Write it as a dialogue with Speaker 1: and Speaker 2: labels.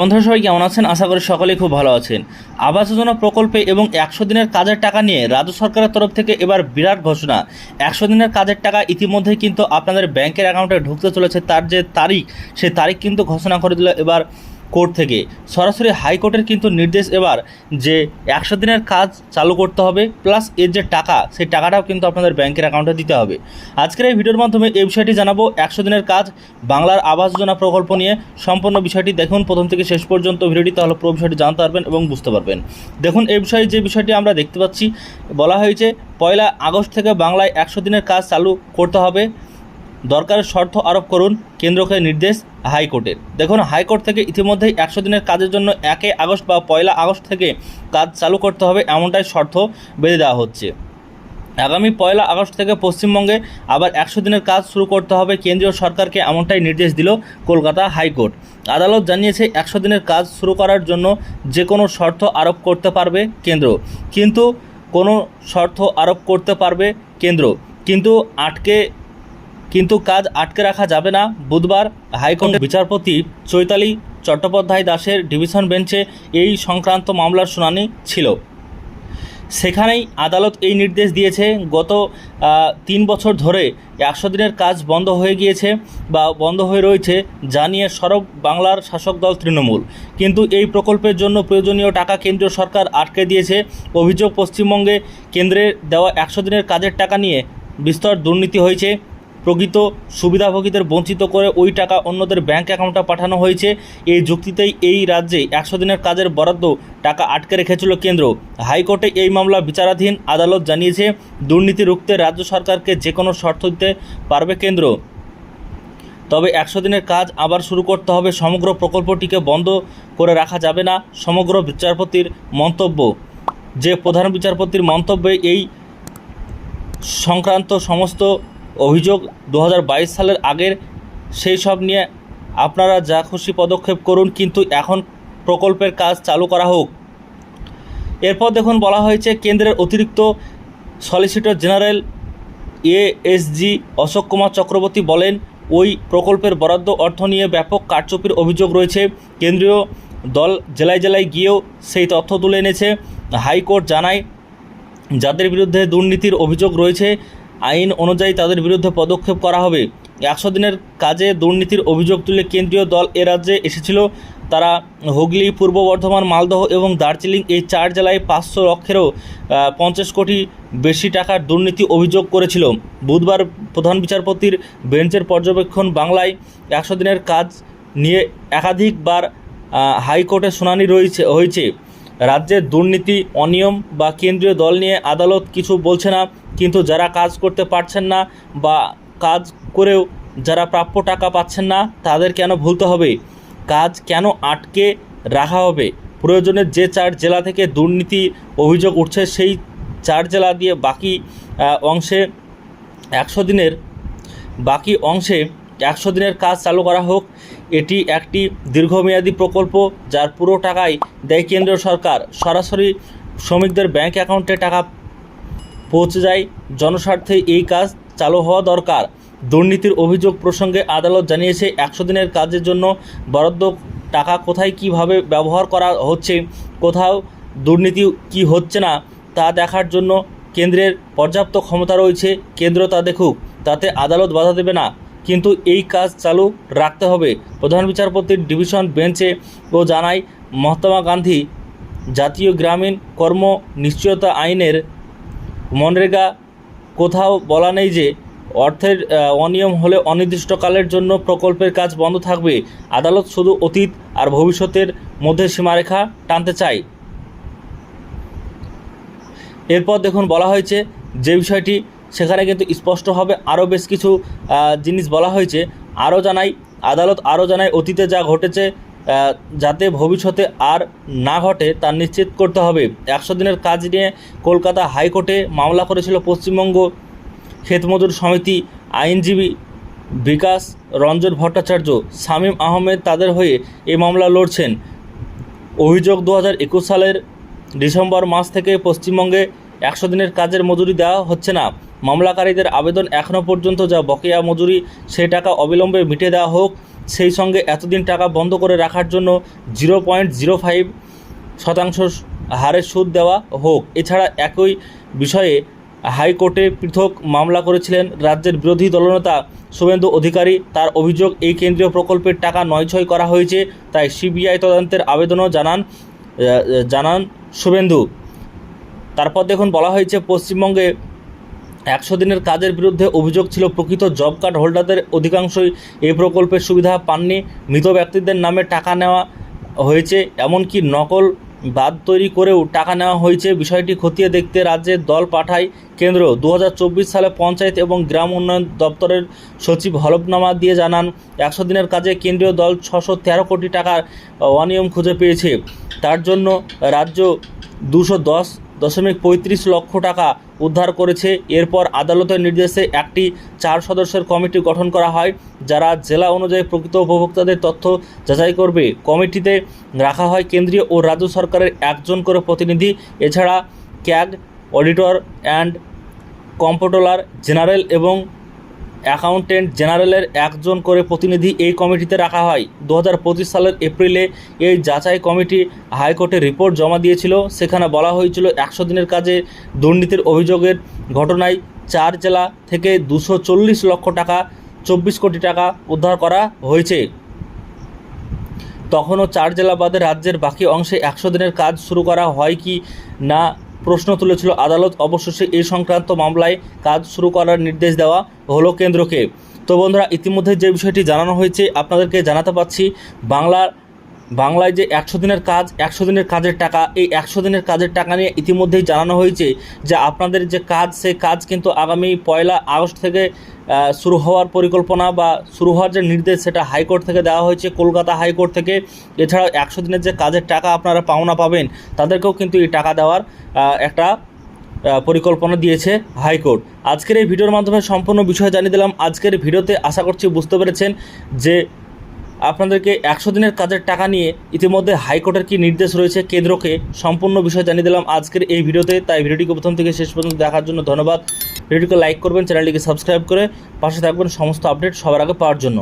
Speaker 1: বন্ধুরা, সবাই কেমন আছেন? আশা করি সকলেই খুব ভালো আছেন। আবাস যোজনা প্রকল্পে এবং একশো দিনের কাজের টাকা নিয়ে রাজ্য সরকারের তরফ থেকে এবার বিরাট ঘোষণা। একশো দিনের কাজের টাকা ইতিমধ্যেই কিন্তু আপনাদের ব্যাংকের অ্যাকাউন্টে ঢুকতে চলেছে। তার যে তারিখ, সেই তারিখ কিন্তু ঘোষণা করে দিল এবার কোর্ট থেকে। সরাসরি হাইকোর্টের কিন্তু নির্দেশ এবার যে একশো দিনের কাজ চালু করতে হবে, প্লাস এর যে টাকা, সেই টাকাটাও কিন্তু আপনাদের ব্যাংকের অ্যাকাউন্টে দিতে হবে। আজকের এই ভিডিওর মাধ্যমে এই বিষয়টি জানাব। একশো দিনের কাজ, বাংলার আবাস যোজনা প্রকল্প নিয়ে সম্পূর্ণ বিষয়টি দেখুন। প্রথম থেকে শেষ পর্যন্ত ভিডিওটি, তাহলে পুরো বিষয়টি জানতে পারবেন এবং বুঝতে পারবেন। দেখুন, এই বিষয়ে যে বিষয়টি আমরা দেখতে পাচ্ছি, বলা হয়েছে, পয়লা আগস্ট থেকে বাংলায় একশো দিনের কাজ চালু করতে হবে। দরকারের শর্ত আরোপ করুন কেন্দ্রকে নির্দেশ হাইকোর্টের। দেখুন, হাইকোর্ট থেকে ইতিমধ্যেই একশো দিনের কাজের জন্য একে আগস্ট বা পয়লা আগস্ট থেকে কাজ চালু করতে হবে এমনটাই শর্ত বেঁধে দেওয়া হচ্ছে। আগামী পয়লা আগস্ট থেকে পশ্চিমবঙ্গে আবার একশো দিনের কাজ শুরু করতে হবে কেন্দ্রীয় সরকারকে এমনটাই নির্দেশ দিল কলকাতা হাইকোর্ট। আদালত জানিয়েছে, একশো দিনের কাজ শুরু করার জন্য যে কোনো শর্ত আরোপ করতে পারবে কেন্দ্র। কিন্তু কোনো শর্ত আরোপ করতে পারবে কেন্দ্র। কিন্তু আটকে কিন্তু কাজ আটকে রাখা যাবে না। বুধবার হাইকোর্টের বিচারপতি চৈতালি চট্টোপাধ্যায় দাসের ডিভিশন বেঞ্চে এই সংক্রান্ত মামলার শুনানি ছিল। সেখানেই আদালত এই নির্দেশ দিয়েছে, গত তিন বছর ধরে একশো দিনের কাজ বন্ধ হয়ে গিয়েছে বা বন্ধ হয়ে রয়েছে যা নিয়ে সরব বাংলার শাসক দল তৃণমূল। কিন্তু এই প্রকল্পের জন্য প্রয়োজনীয় টাকা কেন্দ্রীয় সরকার আটকে দিয়েছে। অভিযোগ পশ্চিমবঙ্গে কেন্দ্রের দেওয়া একশো দিনের কাজের টাকা নিয়ে বিস্তর দুর্নীতি হয়েছে। প্রকৃত সুবিধাভোগীদের বঞ্চিত করে ওই টাকা অন্যদের ব্যাংক অ্যাকাউন্টে পাঠানো হয়েছে। এই যুক্তিতেই এই রাজ্যে একশো দিনের কাজের বরাদ্দ টাকা আটকে রেখেছিল কেন্দ্র। হাইকোর্টে এই মামলা বিচারাধীন আদালত জানিয়েছে, দুর্নীতি রুখতে রাজ্য সরকারকে যে কোনো শর্ত দিতে পারবে কেন্দ্র। তবে একশো দিনের কাজ আবার শুরু করতে হবে, সমগ্র প্রকল্পটিকে বন্ধ করে রাখা যাবে না, সমগ্র বিচারপতির মন্তব্য। যে প্রধান বিচারপতির মন্তব্যে এই সংক্রান্ত সমস্ত অভিযোগ দু হাজার বাইশ সালের আগের সেই সব নিয়ে আপনারা যা খুশি পদক্ষেপ করুন, কিন্তু এখন প্রকল্পের কাজ চালু করা হোক। এরপর দেখুন, বলা হয়েছে কেন্দ্রের অতিরিক্ত solicitor general ASG Ashok Kumar Chakraborty বলেন, ওই প্রকল্পের বরাদ্দ অর্থ নিয়ে ব্যাপক কারচুপির অভিযোগ রয়েছে। কেন্দ্রীয় দল জেলায় জেলায় গিয়েও সেই তথ্য তুলে এনেছে। হাইকোর্ট জানায়, যাদের বিরুদ্ধে দুর্নীতির অভিযোগ রয়েছে আইন অনুযায়ী তাদের বিরুদ্ধে পদক্ষেপ করা হবে। একশো দিনের কাজে দুর্নীতির অভিযোগ তুলে কেন্দ্রীয় দল এ রাজ্যে এসেছিল। তারা হুগলি, পূর্ব বর্ধমান, মালদহ এবং দার্জিলিং এই চার জেলায় পাঁচশো লক্ষেরও পঞ্চাশ কোটি বেশি টাকার দুর্নীতি অভিযোগ করেছিল। বুধবার প্রধান বিচারপতির বেঞ্চের পর্যবেক্ষণ বাংলায় একশো দিনের কাজ নিয়ে একাধিকবার হাইকোর্টে শুনানি রয়েছে, হয়েছে। রাজ্যের দুর্নীতি, অনিয়ম বা কেন্দ্রীয় দল নিয়ে আদালত কিছু বলছে না, কিন্তু যারা কাজ করতে পারছেন না বা কাজ করেও যারা প্রাপ্য টাকা পাচ্ছেন না, তাদের কেন ভুলতে হবে? কাজ কেন আটকে রাখা হবে? প্রয়োজনে যে চার জেলা থেকে দুর্নীতি অভিযোগ উঠছে, সেই চার জেলা দিয়ে বাকি অংশে একশো দিনের, বাকি অংশে একশো দিনের কাজ চালু করা হোক এটি একটি দীর্ঘমেয়াদী প্রকল্প যার পুরো টাকাই দেয় কেন্দ্রীয় সরকার। সরাসরি শ্রমিকদের ব্যাংক অ্যাকাউন্টে টাকা পৌঁছে যায়। জনস্বার্থে এই কাজ চালু হওয়া দরকার। দুর্নীতির অভিযোগ প্রসঙ্গে আদালত জানিয়েছে, একশো দিনের কাজের জন্য বরাদ্দ টাকা কোথায় কীভাবে ব্যবহার করা হচ্ছে, কোথাও দুর্নীতি কি হচ্ছে না, তা দেখার জন্য কেন্দ্রের পর্যাপ্ত ক্ষমতা রয়েছে। কেন্দ্র তা দেখুক, তাতে আদালত বাধা দেবে না। কিন্তু এই কাজ চালু রাখতে হবে। প্রধান বিচারপতির ডিভিশন বেঞ্চে ও জানায়, মহাত্মা গান্ধী জাতীয় গ্রামীণ কর্ম নিশ্চয়তা আইনের মনরেগা। কোথাও বলা নেই যে অর্থের অনিয়ম হলে অনির্দিষ্টকালের জন্য প্রকল্পের কাজ বন্ধ থাকবে। আদালত শুধু অতীত আর ভবিষ্যতের মধ্যে সীমারেখা টানতে চায়। এরপর দেখুন বলা হয়েছে যে বিষয়টি সেখানে কিন্তু স্পষ্টভাবে আরও বেশ কিছু জিনিস বলা হয়েছে। আরও জানাই, আদালত আরও জানায়, অতীতে যা ঘটেছে যাতে ভবিষ্যতে আর না ঘটে তা নিশ্চিত করতে হবে। একশো দিনের কাজ নিয়ে কলকাতা হাইকোর্টে মামলা করেছিল পশ্চিমবঙ্গ ক্ষেতমজুর সমিতি আইনজীবী বিকাশ রঞ্জন ভট্টাচার্য। শামীম আহমেদ তাদের হয়ে এই মামলা লড়ছেন। অভিযোগ দু হাজার একুশ সালের ডিসেম্বর মাস থেকে পশ্চিমবঙ্গে একশো দিনের কাজের মজুরি দেওয়া হচ্ছে না। মামলাকারীদের আবেদন এখনও পর্যন্ত যা বকেয়া মজুরি, সেই টাকা অবিলম্বে মিটে দেওয়া হোক। সেই সঙ্গে এতদিন টাকা বন্ধ করে রাখার জন্য জিরো পয়েন্ট জিরো ফাইভ শতাংশ হারে সুদ দেওয়া হোক। এছাড়া একই বিষয়ে হাইকোর্টে পৃথক মামলা করেছিলেন রাজ্যের বিরোধী দলনেতা শুভেন্দু অধিকারী। তার অভিযোগ, এই কেন্দ্রীয় প্রকল্পের টাকা নয়ছয় করা হয়েছে, তাই সিবিআই তদন্তের আবেদনও জানান জানান শুভেন্দু। তারপর দেখুন, বলা হয়েছে, পশ্চিমবঙ্গে একশো দিনের কাজের বিরুদ্ধে অভিযোগ ছিল প্রকৃত জব কার্ড হোল্ডারদের। অধিকাংশই এই প্রকল্পের সুবিধা পাননি। মৃত ব্যক্তিদের নামে টাকা নেওয়া হয়েছে, এমনকি নকল বাদ তৈরি করেও টাকা নেওয়া হয়েছে। বিষয়টি খতিয়ে দেখতে রাজ্যের দল পাঠায় কেন্দ্র। দু হাজার চব্বিশ সালে পঞ্চায়েত এবং গ্রাম উন্নয়ন দপ্তরের সচিব হলফনামা দিয়ে জানান, একশো দিনের কাজে কেন্দ্রীয় দল ছশো কোটি টাকার অনিয়ম খুঁজে পেয়েছে। তার জন্য রাজ্য দুশো দশ দশমিক পঁয়ত্রিশ লক্ষ টাকা উদ্ধার করেছে। এরপর আদালতের নির্দেশে একটি চার সদস্যের কমিটি গঠন করা হয়, যারা জেলা অনুযায়ী প্রকৃত উপভোক্তাদের তথ্য যাচাই করবে। কমিটিতে রাখা হয় কেন্দ্রীয় ও রাজ্য সরকারের একজন করে প্রতিনিধি, এছাড়া CAG, auditor and comptroller, general এবং অ্যাকাউন্টেন্ট জেনারেলের একজন করে প্রতিনিধি এই কমিটিতে রাখা হয়। দু হাজার পঁচিশ সালের এপ্রিলে এই যাচাই কমিটি হাইকোর্টে রিপোর্ট জমা দিয়েছিল। সেখানে বলা হয়েছিল, একশো দিনের কাজে দুর্নীতির অভিযোগের ঘটনায় চার জেলা থেকে দুশো লক্ষ টাকা, চব্বিশ কোটি টাকা উদ্ধার করা হয়েছে। তখনও চার জেলা বাদে রাজ্যের বাকি অংশে একশো দিনের কাজ শুরু করা হয় কি না প্রশ্ন তুলেছিল আদালত। অবশেষে এই সংক্রান্ত মামলায় কাজ শুরু করার নির্দেশ দেওয়া হলো কেন্দ্রকে। তো বন্ধুরা, ইতিমধ্যে যে বিষয়টি জানানো হয়েছে, আপনাদেরকে জানাতে পারছি, বাংলার বাংলায় যে একশো দিনের কাজ, একশো দিনের কাজের টাকা, এই একশো দিনের কাজের টাকা নিয়ে ইতিমধ্যেই জানানো হয়েছে যে আপনাদের যে কাজ, সেই কাজ কিন্তু আগামী পয়লা আগস্ট থেকে শুরু হওয়ার পরিকল্পনা বা শুরু হওয়ার যে নির্দেশ, সেটা হাইকোর্ট থেকে দেওয়া হয়েছে, কলকাতা হাইকোর্ট থেকে। এছাড়াও একশো দিনের যে কাজের টাকা আপনারা পাওনা পাবেন, তাদেরকেও কিন্তু এই টাকা দেওয়ার একটা পরিকল্পনা দিয়েছে হাইকোর্ট। আজকের এই ভিডিওর মাধ্যমে সম্পূর্ণ বিষয় জানিয়ে দিলাম। আজকের ভিডিওতে আশা করছি বুঝতে পেরেছেন যে আপনাদেরকে একশো দিনের কাজের টাকা নিয়ে ইতিমধ্যে হাইকোর্টের কি নির্দেশ রয়েছে কেন্দ্রকে সম্পূর্ণ বিষয় জানিয়ে দিলাম আজকের এই ভিডিওতে। তাই ভিডিওটিকে প্রথম থেকে শেষ পর্যন্ত দেখার জন্য ধন্যবাদ। ভিডিওটিকে লাইক করবেন, চ্যানেলটিকে সাবস্ক্রাইব করে পাশে থাকবেন সমস্ত আপডেট সবার আগে পাওয়ার জন্য।